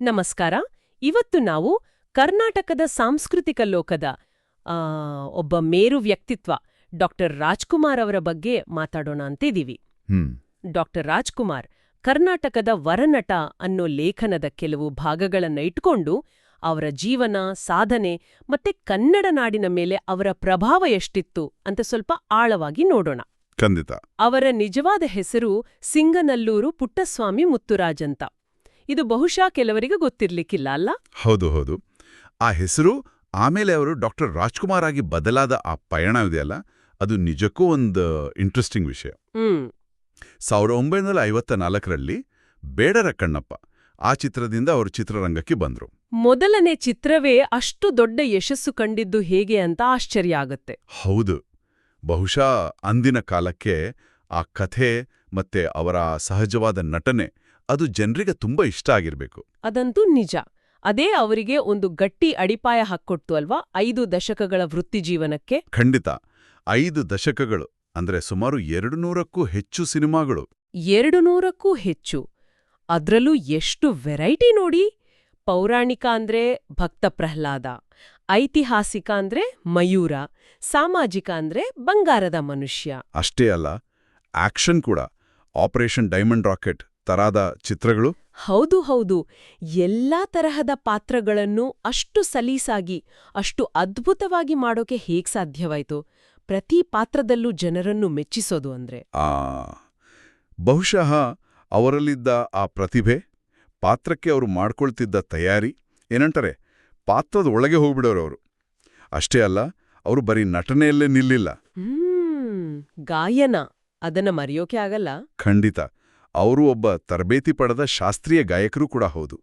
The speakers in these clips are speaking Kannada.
ನಮಸ್ಕಾರ. ಇವತ್ತು ನಾವು ಕರ್ನಾಟಕದ ಸಾಂಸ್ಕೃತಿಕ ಲೋಕದ ಒಬ್ಬ ಮೇರು ವ್ಯಕ್ತಿತ್ವ ಡಾಕ್ಟರ್ ರಾಜ್ಕುಮಾರ್ ಅವರ ಬಗ್ಗೆ ಮಾತಾಡೋಣ ಅಂತಿದ್ದೀವಿ. ಡಾಕ್ಟರ್ ರಾಜ್ಕುಮಾರ್ ಕರ್ನಾಟಕದ ವರನಟ ಅನ್ನೋ ಲೇಖನದ ಕೆಲವು ಭಾಗಗಳನ್ನ ಇಟ್ಕೊಂಡು ಅವರ ಜೀವನ ಸಾಧನೆ ಮತ್ತೆ ಕನ್ನಡ ನಾಡಿನ ಮೇಲೆ ಅವರ ಪ್ರಭಾವ ಎಷ್ಟಿತ್ತು ಅಂತ ಸ್ವಲ್ಪ ಆಳವಾಗಿ ನೋಡೋಣ. ಖಂಡಿತ. ಅವರ ನಿಜವಾದ ಹೆಸರು ಸಿಂಗನಲ್ಲೂರು ಪುಟ್ಟಸ್ವಾಮಿ ಮುತ್ತುರಾಜ್ ಅಂತ. ಇದು ಬಹುಶಃ ಕೆಲವರಿಗೆ ಗೊತ್ತಿರಲಿಕ್ಕಿಲ್ಲ ಅಲ್ಲ? ಹೌದು ಹೌದು. ಆ ಹೆಸರು ಆಮೇಲೆ ಅವರು ಡಾಕ್ಟರ್ ರಾಜ್ಕುಮಾರ್ ಆಗಿ ಬದಲಾದ ಆ ಪಯಣ ಇದೆಯಲ್ಲ ಅದು ನಿಜಕ್ಕೂ ಒಂದು ಇಂಟ್ರೆಸ್ಟಿಂಗ್ ವಿಷಯ. ಸಾವಿರದ ಒಂಬೈನೂರ ಐವತ್ತ ನಾಲ್ಕರಲ್ಲಿ ಬೇಡರ ಕಣ್ಣಪ್ಪ ಆ ಚಿತ್ರದಿಂದ ಅವರು ಚಿತ್ರರಂಗಕ್ಕೆ ಬಂದರು. ಮೊದಲನೇ ಚಿತ್ರವೇ ಅಷ್ಟು ದೊಡ್ಡ ಯಶಸ್ಸು ಕಂಡಿದ್ದು ಹೇಗೆ ಅಂತ ಆಶ್ಚರ್ಯ ಆಗುತ್ತೆ. ಹೌದು. ಬಹುಶಃ ಅಂದಿನ ಕಾಲಕ್ಕೆ ಆ ಕಥೆ ಮತ್ತೆ ಅವರ ಸಹಜವಾದ ನಟನೆ ಅದು ಜನರಿಗೆ ತುಂಬಾ ಇಷ್ಟ ಆಗಿರ್ಬೇಕು. ಅದಂತೂ ನಿಜ. ಅದೇ ಅವರಿಗೆ ಒಂದು ಗಟ್ಟಿ ಅಡಿಪಾಯ ಹಾಕ್ಕೊಡ್ತು ಅಲ್ವಾ? ಐದು ದಶಕಗಳ ವೃತ್ತಿ ಜೀವನಕ್ಕೆ? ಖಂಡಿತ. ಐದು ದಶಕಗಳು ಅಂದ್ರೆ ಸುಮಾರು ಎರಡು ನೂರಕ್ಕೂ ಹೆಚ್ಚು ಸಿನಿಮಾಗಳು. ಎರಡು ನೂರಕ್ಕೂ ಹೆಚ್ಚು. ಅದ್ರಲ್ಲೂ ಎಷ್ಟು ವೆರೈಟಿ ನೋಡಿ! ಪೌರಾಣಿಕ ಅಂದ್ರೆ ಭಕ್ತ ಪ್ರಹ್ಲಾದ ಐತಿಹಾಸಿಕ ಅಂದ್ರೆ ಮಯೂರ ಸಾಮಾಜಿಕ ಅಂದ್ರೆ ಬಂಗಾರದ ಮನುಷ್ಯ. ಅಷ್ಟೇ ಅಲ್ಲ ಆಕ್ಷನ್ ಕೂಡ. ಆಪರೇಷನ್ ಡೈಮಂಡ್ ರಾಕೆಟ್ ತರಾದ ಚಿತ್ರಗಳು? ಹೌದು ಹೌದು. ಎಲ್ಲಾ ತರಹದ ಪಾತ್ರಗಳನ್ನು ಅಷ್ಟು ಸಲೀಸಾಗಿ ಅಷ್ಟು ಅದ್ಭುತವಾಗಿ ಮಾಡೋಕೆ ಹೇಗ್ ಸಾಧ್ಯವಾಯ್ತು? ಪ್ರತಿ ಪಾತ್ರದಲ್ಲೂ ಜನರನ್ನು ಮೆಚ್ಚಿಸೋದು ಅಂದ್ರೆ. ಆ ಬಹುಶಃ ಅವರಲ್ಲಿದ್ದ ಆ ಪ್ರತಿಭೆ ಪಾತ್ರಕ್ಕೆ ಅವರು ಮಾಡ್ಕೊಳ್ತಿದ್ದ ತಯಾರಿ ಏನಂತಾರೆ ಪಾತ್ರದ ಒಳಗೆ ಹೋಗ್ಬಿಡೋರು ಅವರು. ಅಷ್ಟೇ ಅಲ್ಲ ಅವರು ಬರೀ ನಟನೆಯಲ್ಲೇ ನಿಲ್ಲಿಲ್ಲ. ಗಾಯನ. ಅದನ್ನ ಮರೆಯೋಕೆ ಆಗಲ್ಲ. ಖಂಡಿತ. ಅವರು ಒಬ್ಬ ತರಬೇತಿ ಪಡೆದ ಶಾಸ್ತ್ರೀಯ ಗಾಯಕರು ಕೂಡ ಹೌದು.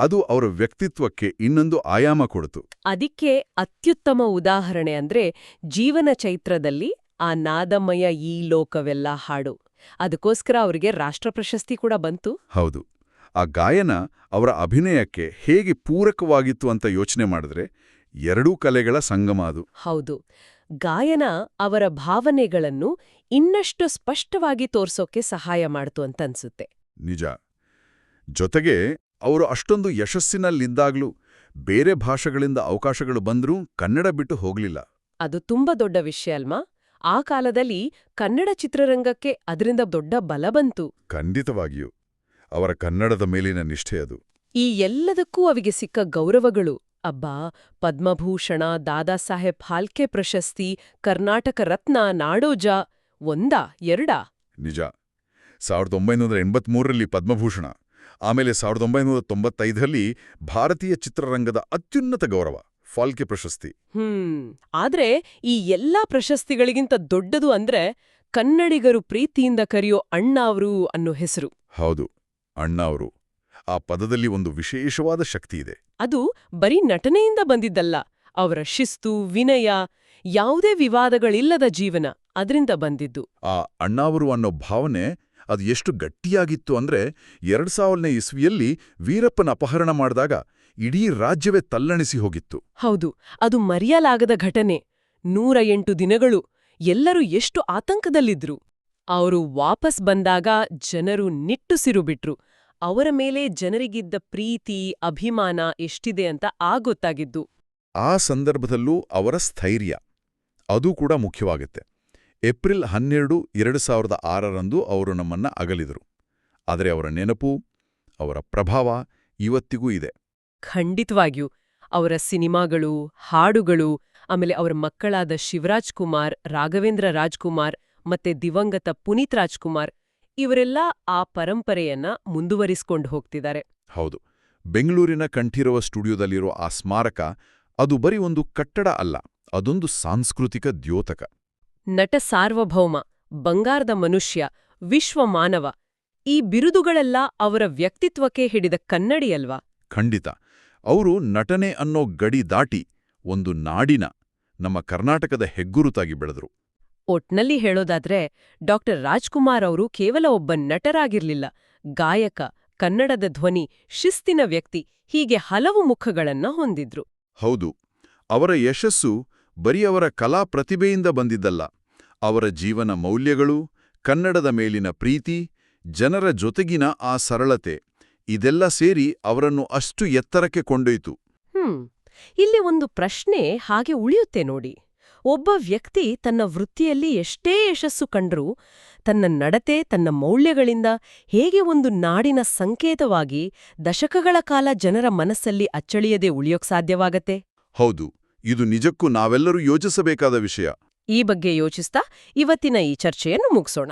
ಅದು ಅವರ ವ್ಯಕ್ತಿತ್ವಕ್ಕೆ ಇನ್ನೊಂದು ಆಯಾಮ ಕೊಡ್ತು. ಅದಕ್ಕೆ ಅತ್ಯುತ್ತಮ ಉದಾಹರಣೆ ಅಂದ್ರೆ ಜೀವನ ಚೈತ್ರದಲ್ಲಿ ಆ ನಾದಮಯ ಈ ಲೋಕವೆಲ್ಲ ಹಾಡು. ಅದಕ್ಕೋಸ್ಕರ ಅವರಿಗೆ ರಾಷ್ಟ್ರ ಪ್ರಶಸ್ತಿ ಕೂಡ ಬಂತು. ಹೌದು. ಆ ಗಾಯನ ಅವರ ಅಭಿನಯಕ್ಕೆ ಹೇಗೆ ಪೂರಕವಾಗಿತ್ತು ಅಂತ ಯೋಚನೆ ಮಾಡಿದ್ರೆ ಎರಡೂ ಕಲೆಗಳ ಸಂಗಮ ಅದು. ಹೌದು. ಗಾಯನ ಅವರ ಭಾವನೆಗಳನ್ನು ಇನ್ನಷ್ಟು ಸ್ಪಷ್ಟವಾಗಿ ತೋರ್ಸೋಕೆ ಸಹಾಯ ಮಾಡ್ತು ಅಂತ ಅನ್ಸುತ್ತೆ. ನಿಜ. ಜೊತೆಗೆ ಅವರು ಅಷ್ಟೊಂದು ಯಶಸ್ಸಿನಲ್ಲಿದ್ದಾಗ್ಲೂ ಬೇರೆ ಭಾಷೆಗಳಿಂದ ಅವಕಾಶಗಳು ಬಂದ್ರೂ ಕನ್ನಡ ಬಿಟ್ಟು ಹೋಗ್ಲಿಲ್ಲ. ಅದು ತುಂಬಾ ದೊಡ್ಡ ವಿಷಯ ಅಲ್ಮಾ ಆ ಕಾಲದಲ್ಲಿ ಕನ್ನಡ ಚಿತ್ರರಂಗಕ್ಕೆ ಅದರಿಂದ ದೊಡ್ಡ ಬಲ ಬಂತು. ಖಂಡಿತವಾಗಿಯೂ. ಅವರ ಕನ್ನಡದ ಮೇಲಿನ ನಿಷ್ಠೆ ಅದು. ಈ ಎಲ್ಲದಕ್ಕೂ ಅವಿಗೆ ಸಿಕ್ಕ ಗೌರವಗಳು. ಅಬ್ಬಾ ಪದ್ಮಭೂಷಣ ದಾದಾಸಾಹೇಬ್ ಫಾಲ್ಕೆ ಪ್ರಶಸ್ತಿ ಕರ್ನಾಟಕ ರತ್ನ ನಾಡೋಜ ಒಂದಾ ಎರಡಾ? ನಿಜ. ಸಾವಿರದ ಒಂಬೈನೂರ ಎಂಬತ್ಮೂರರಲ್ಲಿ ಪದ್ಮಭೂಷಣ ಆಮೇಲೆ ಸಾವಿರದ ಒಂಬೈನೂರ ತೊಂಬತ್ತೈದರಲ್ಲಿ ಭಾರತೀಯ ಚಿತ್ರರಂಗದ ಅತ್ಯುನ್ನತ ಗೌರವ ಫಾಲ್ಕೆ ಪ್ರಶಸ್ತಿ. ಹ್ಮ್ ಆದ್ರೆ ಈ ಎಲ್ಲಾ ಪ್ರಶಸ್ತಿಗಳಿಗಿಂತ ದೊಡ್ಡದು ಅಂದ್ರೆ ಕನ್ನಡಿಗರು ಪ್ರೀತಿಯಿಂದ ಕರೆಯೋ ಅಣ್ಣಾವ್ರು ಅವರು ಅನ್ನೋ ಹೆಸರು. ಹೌದು ಅಣ್ಣಾವ್ರು ಅವರು. ಆ ಪದದಲ್ಲಿ ಒಂದು ವಿಶೇಷವಾದ ಶಕ್ತಿ ಇದೆ. ಅದು ಬರೀ ನಟನೆಯಿಂದ ಬಂದಿದ್ದಲ್ಲ ಅವರ ಶಿಸ್ತು ವಿನಯ ಯಾವುದೇ ವಿವಾದಗಳಿಲ್ಲದ ಜೀವನ ಅದರಿಂದ ಬಂದಿದ್ದು. ಆ ಅಣ್ಣಾವರು ಅನ್ನೋ ಭಾವನೆ ಅದು ಎಷ್ಟು ಗಟ್ಟಿಯಾಗಿತ್ತು ಅಂದ್ರೆ ಎರಡ್ ಸಾವಿರನೇ ಇಸ್ವಿಯಲ್ಲಿ ವೀರಪ್ಪನ ಅಪಹರಣ ಮಾಡಿದಾಗ ಇಡೀ ರಾಜ್ಯವೇ ತಲ್ಲಣಿಸಿ ಹೋಗಿತ್ತು. ಹೌದು ಅದು ಮರೆಯಲಾಗದ ಘಟನೆ. ನೂರ ಎಂಟು ದಿನಗಳು ಎಲ್ಲರೂ ಎಷ್ಟು ಆತಂಕದಲ್ಲಿದ್ರು. ಅವರು ವಾಪಸ್ ಬಂದಾಗ ಜನರು ನಿಟ್ಟುಸಿರು ಬಿಟ್ರು. ಅವರ ಮೇಲೆ ಜನರಿಗಿದ್ದ ಪ್ರೀತಿ ಅಭಿಮಾನ ಎಷ್ಟಿದೆ ಅಂತ ಆ ಗೊತ್ತಾಗಿದ್ದು ಆ ಸಂದರ್ಭದಲ್ಲೂ ಅವರ ಸ್ಥೈರ್ಯ ಅದು ಕೂಡ ಮುಖ್ಯವಾಗುತ್ತೆ. ಏಪ್ರಿಲ್ ಹನ್ನೆರಡು ಎರಡು ಸಾವಿರದ ಆರರಂದು ಅವರು ನಮ್ಮನ್ನ ಅಗಲಿದರು. ಆದರೆ ಅವರ ನೆನಪು ಅವರ ಪ್ರಭಾವ ಇವತ್ತಿಗೂ ಇದೆ. ಖಂಡಿತವಾಗಿಯೂ ಅವರ ಸಿನಿಮಾಗಳು ಹಾಡುಗಳು ಆಮೇಲೆ ಅವರ ಮಕ್ಕಳಾದ ಶಿವರಾಜ್ ಕುಮಾರ್ ರಾಘವೇಂದ್ರ ರಾಜ್ಕುಮಾರ್ ಮತ್ತೆ ದಿವಂಗತ ಪುನೀತ್ ರಾಜ್ಕುಮಾರ್ ಇವರೆಲ್ಲ ಆ ಪರಂಪರೆಯನ್ನ ಮುಂದುವರಿಸಿಕೊಂಡು ಹೋಗ್ತಿದ್ದಾರೆ. ಹೌದು. ಬೆಂಗಳೂರಿನ ಕಂಠೀರವ ಸ್ಟುಡಿಯೋದಲ್ಲಿರೋ ಆ ಸ್ಮಾರಕ ಅದು ಬರೀ ಒಂದು ಕಟ್ಟಡ ಅಲ್ಲ ಅದೊಂದು ಸಾಂಸ್ಕೃತಿಕ ದ್ಯೋತಕ. ನಟ ಸಾರ್ವಭೌಮ ಬಂಗಾರದ ಮನುಷ್ಯ ವಿಶ್ವ ಮಾನವ ಈ ಬಿರುದುಗಳೆಲ್ಲ ಅವರ ವ್ಯಕ್ತಿತ್ವಕ್ಕೆ ಹಿಡಿದ ಕನ್ನಡಿಯಲ್ವಾ ಖಂಡಿತ. ಅವರು ನಟನೆ ಅನ್ನೋ ಗಡಿ ದಾಟಿ ಒಂದು ನಾಡಿನ ನಮ್ಮ ಕರ್ನಾಟಕದ ಹೆಗ್ಗುರುತಾಗಿ ಬೆಳೆದರು. ಒಟ್ನಲ್ಲಿ ಹೇಳೋದಾದ್ರೆ ಡಾಕ್ಟರ್ ರಾಜ್ಕುಮಾರ್ ಅವರು ಕೇವಲ ಒಬ್ಬ ನಟರಾಗಿರ್ಲಿಲ್ಲ. ಗಾಯಕ ಕನ್ನಡದ ಧ್ವನಿ ಶಿಸ್ತಿನ ವ್ಯಕ್ತಿ ಹೀಗೆ ಹಲವು ಮುಖಗಳನ್ನ ಹೊಂದಿದ್ರು. ಹೌದು. ಅವರ ಯಶಸ್ಸು ಬರೀ ಅವರ ಕಲಾ ಪ್ರತಿಭೆಯಿಂದ ಬಂದಿದ್ದಲ್ಲ. ಅವರ ಜೀವನ ಮೌಲ್ಯಗಳು ಕನ್ನಡದ ಮೇಲಿನ ಪ್ರೀತಿ ಜನರ ಜೊತೆಗಿನ ಆ ಸರಳತೆ ಇದೆಲ್ಲ ಸೇರಿ ಅವರನ್ನು ಅಷ್ಟು ಎತ್ತರಕ್ಕೆ ಕೊಂಡೊಯ್ತು. ಹ್ಮ್. ಇಲ್ಲಿ ಒಂದು ಪ್ರಶ್ನೆ ಹಾಗೆ ಉಳಿಯುತ್ತೆ ನೋಡಿ. ಒಬ್ಬ ವ್ಯಕ್ತಿ ತನ್ನ ವೃತ್ತಿಯಲ್ಲಿ ಎಷ್ಟೇ ಯಶಸ್ಸು ಕಂಡರೂ ತನ್ನ ನಡತೆ ತನ್ನ ಮೌಲ್ಯಗಳಿಂದ ಹೇಗೆ ಒಂದು ನಾಡಿನ ಸಂಕೇತವಾಗಿ ದಶಕಗಳ ಕಾಲ ಜನರ ಮನಸ್ಸಲ್ಲಿ ಅಚ್ಚಳಿಯದೆ ಉಳಿಯೋಕ್ ಸಾಧ್ಯವಾಗತ್ತೆ? ಹೌದು ಇದು ನಿಜಕ್ಕೂ ನಾವೆಲ್ಲರೂ ಯೋಚಿಸಬೇಕಾದ ವಿಷಯ. ಈ ಬಗ್ಗೆ ಯೋಚಿಸ್ತಾ ಇವತ್ತಿನ ಈ ಚರ್ಚೆಯನ್ನು ಮುಗಿಸೋಣ.